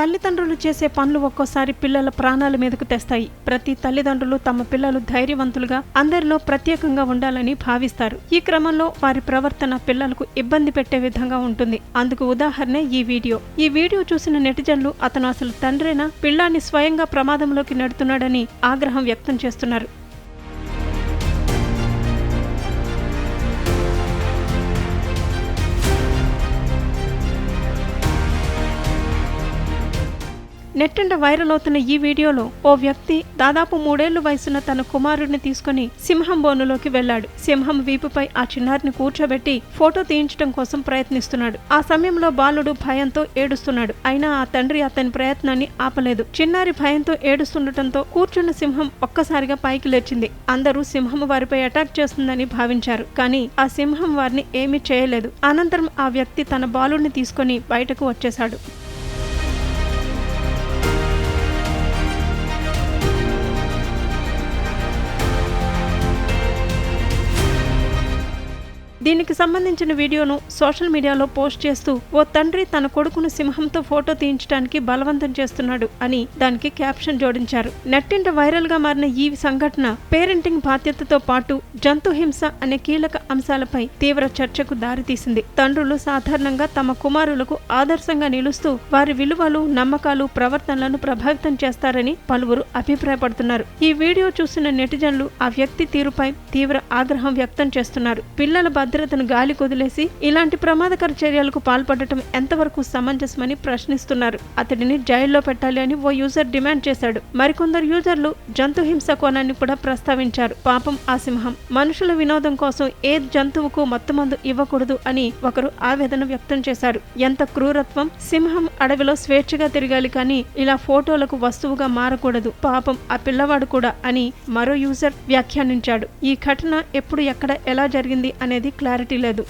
తల్లిదండ్రులు చేసే పనులు ఒక్కోసారి పిల్లల ప్రాణాల మీదకు తెస్తాయి. ప్రతి తల్లిదండ్రులు తమ పిల్లలు ధైర్యవంతులుగా అందరిలో ప్రత్యేకంగా ఉండాలని భావిస్తారు. ఈ క్రమంలో వారి ప్రవర్తన పిల్లలకు ఇబ్బంది పెట్టే విధంగా ఉంటుంది. అందుకు ఉదాహరణ ఈ వీడియో. ఈ వీడియో చూసిన నెటిజన్లు అతను అసలు తండ్రేనా పిల్లాన్ని స్వయంగా ప్రమాదంలోకి నెడుతున్నాడని ఆగ్రహం వ్యక్తం చేస్తున్నారు. నెట్టింట వైరల్ అవుతున్న ఈ వీడియోలో ఓ వ్యక్తి దాదాపు మూడేళ్ళు వయసున్న తన కుమారుడిని తీసుకుని సింహం బోనులోకి వెళ్ళాడు సింహం వీపుపై ఆ చిన్నారిని కూర్చోబెట్టి ఫోటో తీయించడం కోసం ప్రయత్నిస్తున్నాడు. ఆ సమయంలో బాలుడు భయంతో ఏడుస్తున్నాడు. అయినా ఆ తండ్రి అతని ప్రయత్నాన్ని ఆపలేదు. చిన్నారి భయంతో ఏడుస్తుండటంతో కూర్చున్న సింహం ఒక్కసారిగా పైకి లేచింది. అందరూ సింహం వారిపై అటాక్ చేస్తుందని భావించారు. కానీ ఆ సింహం వారిని ఏమీ చేయలేదు. అనంతరం ఆ వ్యక్తి తన బాలుడిని తీసుకుని బయటకు వచ్చేశాడు. దీనికి సంబంధించిన వీడియోను సోషల్ మీడియాలో పోస్ట్ చేస్తూ ఓ తండ్రి తన కొడుకును సింహంతో ఫోటో తీయించడానికి బలవంతం చేస్తున్నాడు అని దానికి క్యాప్షన్ జోడించారు. నెట్టింట వైరల్గా మారిన ఈ సంఘటన పేరెంటింగ్ బాధ్యతతో పాటు జంతు హింస అనే కీలక అంశాలపై తీవ్ర చర్చకు దారితీసింది. తండ్రులు సాధారణంగా తమ కుమారులకు ఆదర్శంగా నిలుస్తూ వారి విలువలు నమ్మకాలు ప్రవర్తనలను ప్రభావితం చేస్తారని పలువురు అభిప్రాయపడుతున్నారు. ఈ వీడియో చూసిన నెటిజన్లు ఆ వ్యక్తి తీరుపై తీవ్ర ఆగ్రహం వ్యక్తం చేస్తున్నారు. పిల్లల భద్రతను గాలి కొదిలేసి ఇలాంటి ప్రమాదకర చర్యలకు పాల్పడటం ఎంతవరకు సమంజసమని ప్రశ్నిస్తున్నారు. అతడిని జైల్లో పెట్టాలి అని ఓ యూజర్ డిమాండ్ చేశాడు. మరికొందరు యూజర్లు జంతు హింస కోణాన్ని కూడా ప్రస్తావించారు. పాపం ఆ సింహం. మనుషుల వినోదం కోసం ఏ జంతువుకు మత్తుమందు ఇవ్వకూడదు అని ఒకరు ఆవేదన వ్యక్తం చేశారు. ఎంత క్రూరత్వం! సింహం అడవిలో స్వేచ్ఛగా తిరగాలి కానీ ఇలా ఫోటోలకు వస్తువుగా మారకూడదు. పాపం ఆ పిల్లవాడు కూడా అని మరో యూజర్ వ్యాఖ్యానించాడు. ఈ ఘటన ఎప్పుడు ఎక్కడ ఎలా జరిగింది అనేది క్లారిటీ లేదు.